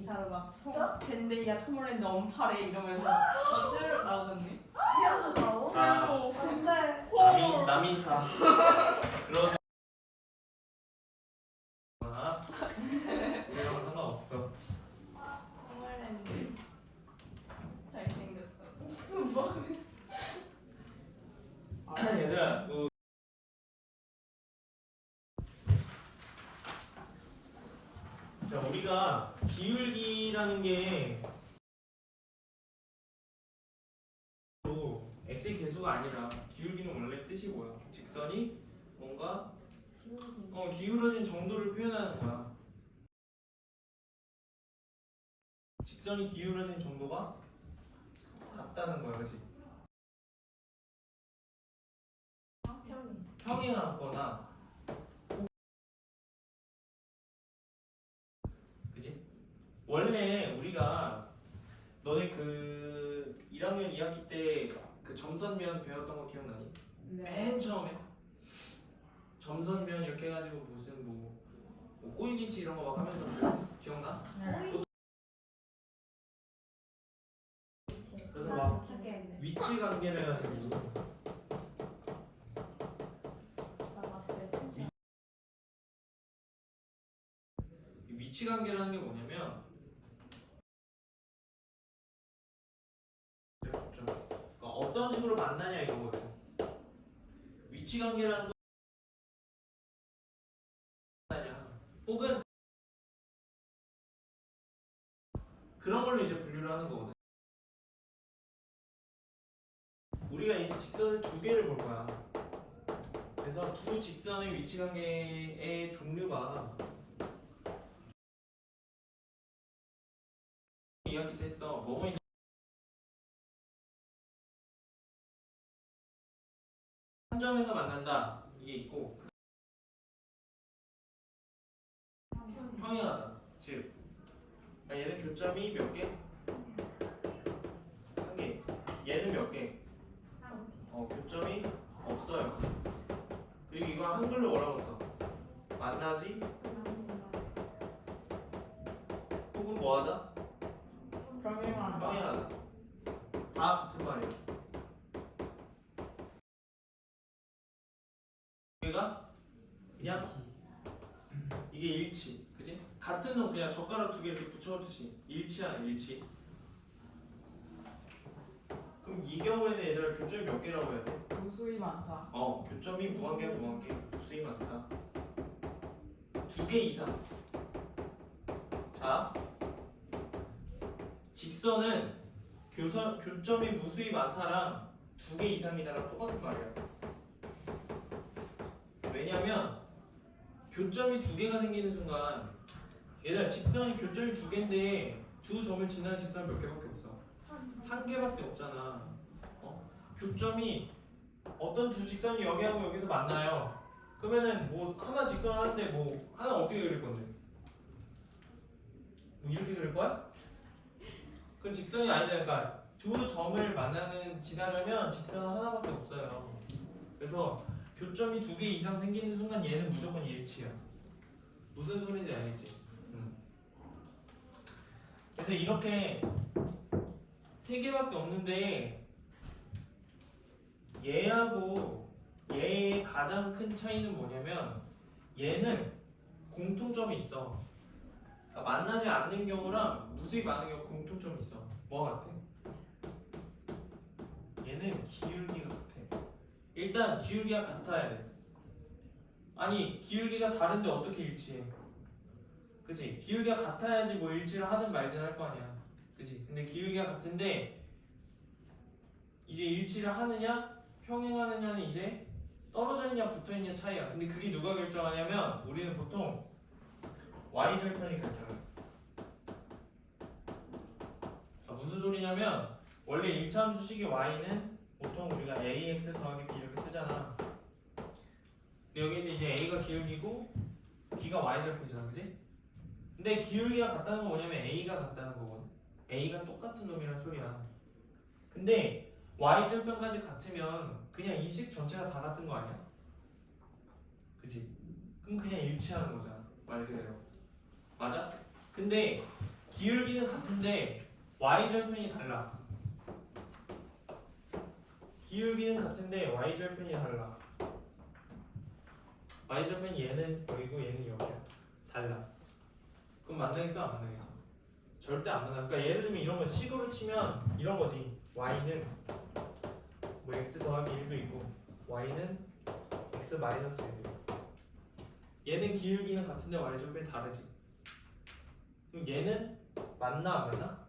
기사로 막 진짜? 젠데이아 토모랜드 언팔에 이러면서 막 찌르 나오던데. 피아노 나오? 아. 그래서 근데 남인 남인사 그런 거나 우리랑 상관없어. 토모랜드 잘생겼어. 얘들아, 그 자, 우리가 기울기라는 게 또 x의 개수가 아니라 기울기는 원래 뜻이 뭐야? 직선이 뭔가 어, 기울어진 정도를 표현하는 거야. 직선이 기울어진 정도가 같다는 거야, 그렇지? 평행하거나 그지? 원래 우리가 너네 그 1학년 2학기 때 그 점선면 배웠던 거 기억나니? 맨 처음에 점선면 이렇게 해가지고 무슨 뭐, 뭐 꼬인리치 이런 거 막 하면서 배웠어. 기억나? 그 위치 관계를. 이 위치 관계라는 게 뭐냐면 좀 그러니까 어떤 식으로 만나냐 이거거든. 위치 관계라는 거 만나냐 혹은 그런 걸로 이제 분류를 하는 거거든. 우리가 이제 직선을 두 개를 볼 거야. 그래서 두 직선의 위치 관계의 종류가 이야기 때 했어. 뭐뭐 있냐? 한 점에서 만난다. 이게 있고 평행하다. 즉, 그러니까 얘는 교점이 몇 개? 어, 교점이 없어요. 그리고 이거 한글로 뭐라고 써? 만나지? 혹은 뭐하다? 병행하다. 평행하다. 다 같은 말이에요. 얘가 그냥 이게 일치, 그지? 같은 놈 그냥 젓가락 두 개 이렇게 붙여놓듯이 일치하는 일치. 그럼 이 경우에는 얘들아 교점이 몇 개라고 해야 돼? 무수히 많다. 어, 교점이 무한개 무한개 무수히 많다. 두 개 이상. 자, 직선은 교선, 교점이 무수히 많다랑 두 개 이상이다랑 똑같은 말이야. 왜냐면 교점이 두 개가 생기는 순간 얘들아 직선이 교점이 두 개인데 두 점을 지나는 직선 몇 개밖에 없어. 한 개밖에 없잖아. 어? 교점이 어떤 두 직선이 여기하고 여기서 만나요. 그러면은 뭐 하나 직선 하는데 뭐 하나 어떻게 그릴 건데? 뭐 이렇게 그릴 거야? 그건 직선이 아니다. 그러니까 두 점을 만나는 지나려면 직선 하나밖에 없어요. 그래서 교점이 두 개 이상 생기는 순간 얘는 무조건 일치야. 무슨 소리인지 알겠지? 음. 그래서 이렇게 세 개밖에 없는데 얘하고 얘의 가장 큰 차이는 뭐냐면 얘는 공통점이 있어. 그러니까 만나지 않는 경우랑 무수히 많은 경우 공통점이 있어. 뭐 같아? 얘는 기울기가 같아. 일단 기울기가 같아야 돼. 아니 기울기가 다른데 어떻게 일치해? 그치? 기울기가 같아야지 뭐 일치를 하든 말든 할 거 아니야. 그치? 근데 기울기가 같은데 이제 일치를 하느냐 평행하느냐는 이제 떨어져 있냐 붙어 있냐 차이야. 근데 그게 누가 결정하냐면 우리는 보통 y 절편이 결정해. 자, 무슨 소리냐면 원래 일차함수식의 y는 보통 우리가 ax 더하기 b 이렇게 쓰잖아. 근데 여기서 이제 a가 기울기고 b가 y 절편이잖아, 그지? 근데 기울기가 같다는 건 뭐냐면 a가 같다는 거거든. A가 똑같은 놈이란 소리야. 근데 y 절편까지 같으면 그냥 이식 전체가 다 같은 거 아니야? 그치? 그럼 그냥 일치하는 거잖아 말 그대로 맞아? 근데 기울기는 같은데 y절편이 달라. 기울기는 같은데 y절편이 달라. y절편이 얘는 여기고 얘는 여기야. 달라. 그럼 만나겠어 안 만나겠어? 절대 안 만나. 그러니까 예를 들면 이런 거 식으로 치면 이런 거지. y는 뭐 x 더하기 1도 있고 y는 x 마이너스 1도 있고 얘는 기울기는 같은데 y절편이 다르지. 그럼 얘는 맞나 안 맞나?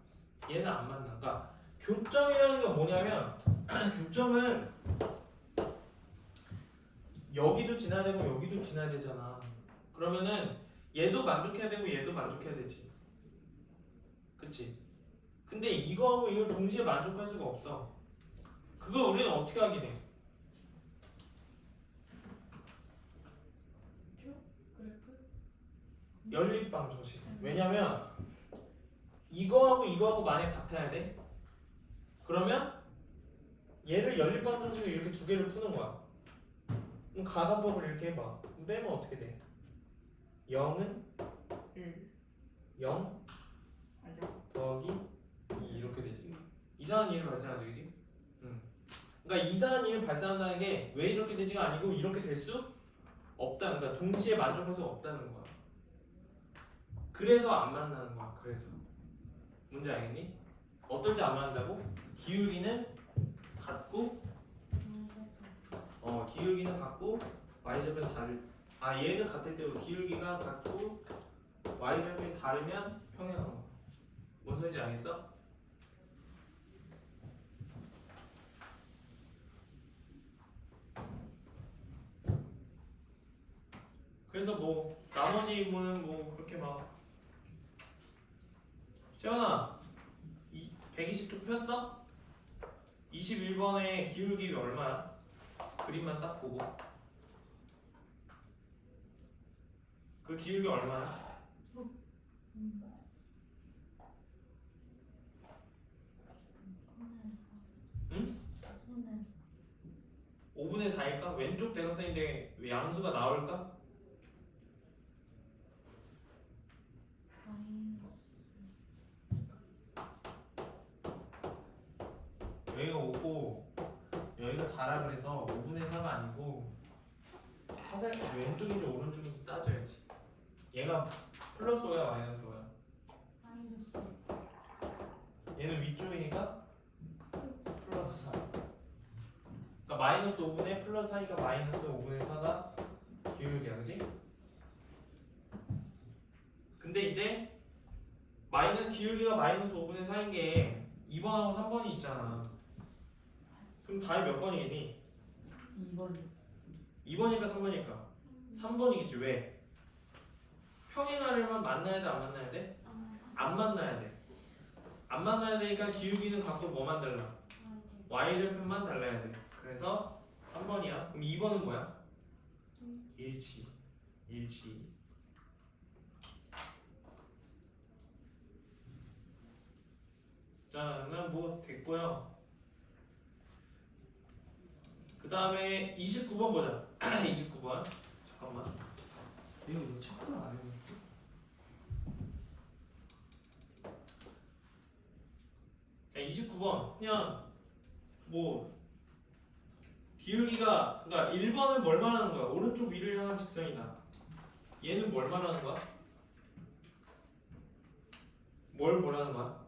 얘는 안 맞나. 그러니까 교점이라는 게 뭐냐면 교점은 여기도 지나야 되고 여기도 지나야 되잖아. 그러면은 얘도 만족해야 되고 얘도 만족해야 되지. 그치? 근데 이거하고 이걸 동시에 만족할 수가 없어. 그걸 우리는 어떻게 하게 돼? 연립방 정식. 왜냐면 이거하고 이거하고 만약 같아야 돼. 그러면 얘를 연립방 정식을 이렇게 두 개를 푸는 거야. 그럼 가산법을 이렇게 해봐. 빼면 어떻게 돼? 0은 1 0 아니야 더하기 2 이렇게 되지. 이상한 일이 발생하지, 그지? 응. 그러니까 이상한 일이 발생한다는 게 왜 이렇게 되지가 아니고 이렇게 될 수 없다. 그러니까 동시에 만족할 수 없다는 거야. 그래서 안 만나는 거야. 그래서 뭔지 알겠니? 어떨 때 안 만난다고? 기울기는 같고 어 기울기는 같고 y절편 다를 아 얘는 같을 때고 기울기가 같고 y절편이 다르면 평행한 거야. 뭔 소리인지 알겠어? 그래서 뭐 나머지 뭐는 뭐 그렇게 막 재현아 이 120쪽 폈어? 21번에 기울기 얼마야? 그림만 딱 보고 그 기울기 얼마야? 5분의 4일까? 왼쪽 대각선인데 왜 양수가 나올까? 여기가 5고 여기가 4라 그래서 5분의 4가 아니고 화살 왼쪽인지 오른쪽인지 따져야지 얘가 플러스 5야 마이너스 5야 얘는 위쪽이니까 마이너스 5분의 플러스 4니까 마이너스 5분의 4가 기울기야 그지? 근데 이제 마이너스 기울기가 마이너스 5분의 4인 게 2번하고 3번이 있잖아 그럼 답이 몇 번이겠니? 2번 2번일까 3번일까? 3번이겠지 왜? 평행하려면 만나야 돼 안 만나야 돼? 안 만나야 돼. 안 만나야 되니까 기울기는 갖고 뭐만 달라? y절편만 달라야 돼. 그래서 3번이야. 그럼 2번은 뭐야? 일치. 일치. 자, 그러면 뭐 됐고요. 그 다음에 29번 보자. 29번. 잠깐만. 이거 너 체크를 안 했는데? 자, 29번 그냥 뭐 기울기가 그러니까 1번은 뭘 말하는 거야? 오른쪽 위를 향한 직선이다. 얘는 뭘 말하는 거야? 뭘 뭐라는 거야?